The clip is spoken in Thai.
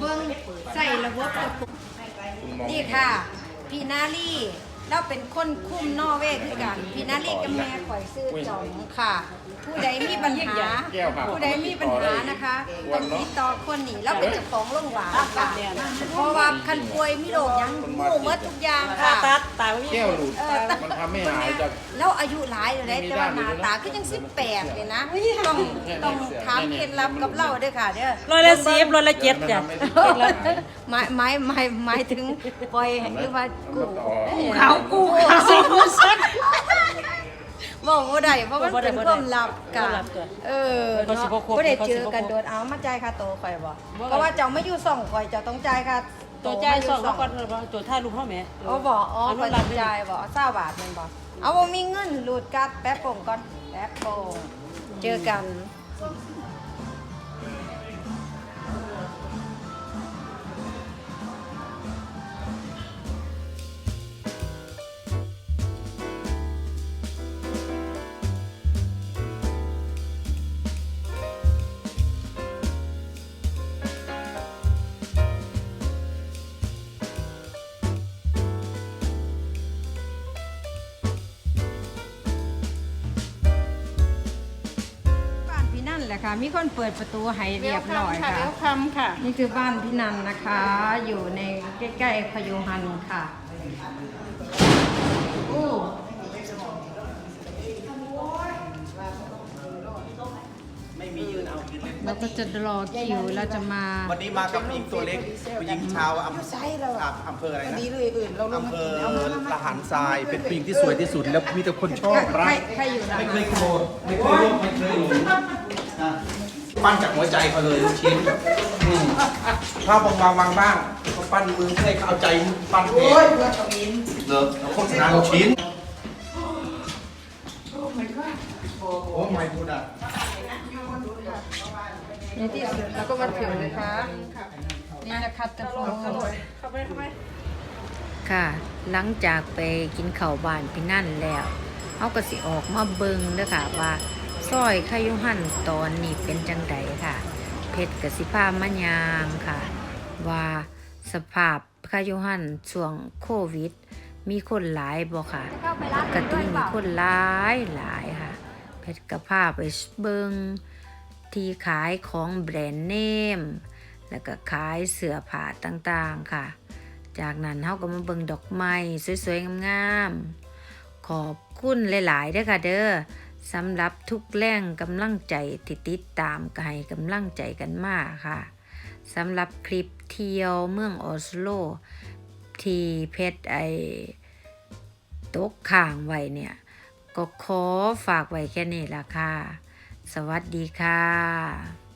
เบิ่งใส่ระบบระปุกนี่ค่ะ พี่นาลี่ เราเป็นคนคุมนอร์เวย์คือกันพี่นาลี่กับแม่ข่อยซื้อจองค่ะ ผู้ใดมีปัญหาผู้ใดมีปัญหานะคะต้องติดต่อคนนี้เราเป็นเจ้าของโรงพยาบาลค่ะเพราะว่าคันป่วยมีโรคหยังหมู่หมดทุกอย่างผ่าค่ะตัดตายไม่มีแก้วหลุดเออแต่มันทำให้หายจากแล้วอายุหลายเลยนะแต่ว่าหน้าตาก็ยังสิบแปดเลยนะต้องต้องถามเคล็ดลับกับเราเด้อค่ะเด้อร้อยละสิบร้อยละเจ็ดจ้ะหมายหมายหมายหมายถึงปล่อยหรือว่ากูเขากูเขาสิกูสักบอกว่าได้เพราะมันเป็นความลับกับ่ได้บ่ได้เออเขาสิเนาะบ่ครบบ่ได้เขาสิเจบ่อครบกันโดนเอามาจ่ายค่าโตวข่อยบ่บ่เพราะว่าเจ้าไม่อยู่ส่องข่อยเจ้าต้องจ่ายค่าตัวใจสองแล้วก่อนตัวท่ายลูกพ่อแม่อ๋อบ่อ๋ออนุข่อยรัต้กอษ์งด้วยจ่ายบ่เศร้าบาทแม่นบ่เอาบ่มีเงินรูดกัดแป๊บโป่งก่อนแป๊บโป่งเจอกันบ้าน นั่นแหละค่ะมีคนเปิดประตูให้เรียบร้อยค่ะ เวลคัมค่ะ นี่คือบ้านพี่นันนะคะ อยู่ในใกล้ๆพยุหันค่ะ โอ้ เราก็จะรอคิวเราจะมาวันนี้มากับผู้หญิงตัวเล็กผู้หญิงชาวอำเภอครับอำเภออะไรนะอำเภอละหันทรายเป็นผู้หญิงที่สวยที่สุด แล้วมีแต่คนชอบใครรักใครอยู่นะไม่เคยโกรธไม่เคยร่วมไม่เคยหลงนะปั้นจากหัวใจเขาเลยลูกชิ้นอืมถ้าบางวางวางบ้างเขาปั้นมือให้เขาเอาใจปั้นเองเหรอเอาโฆษณาลูกชิ้นโอ้ไม่พูดอะ ในที่สุดเราก็มาถึงนะคะนี่นะคะตะโฟค่ะ หลังจากไปกินข้าวบ้านพี่นั่นแล้วเขาก็สิออกมาเบิงเด้อค่ะว่าซอยขยุหันตอนนี้เป็นจังใดค่ะ เพชรกสิภามะยางค่ะ ว่าสภาพขยุหันช่วงโควิด มีคนหลายบ่ค่ะปกติมีคนหลายหลายค่ะ เพชรกระพาไปเบิงที่ขายของแบรนด์เนม แล้วก็ขายเสื้อผ้าต่างๆค่ะ จากนั้นเฮาก็มาเบิงดอกไม้สวยๆงามๆ ขอบคุณหลายๆเด้อค่ะเด้อสำหรับทุกแรงกำลังใจที่ติดตามก็ให้กำลังใจกันมากค่ะ สำหรับคลิปเที่ยวเมืองออสโล ที่เพชรไอตกข่างไว้เนี่ย ก็ขอฝากไว้แค่นี้ละค่ะ สวัสดีค่ะ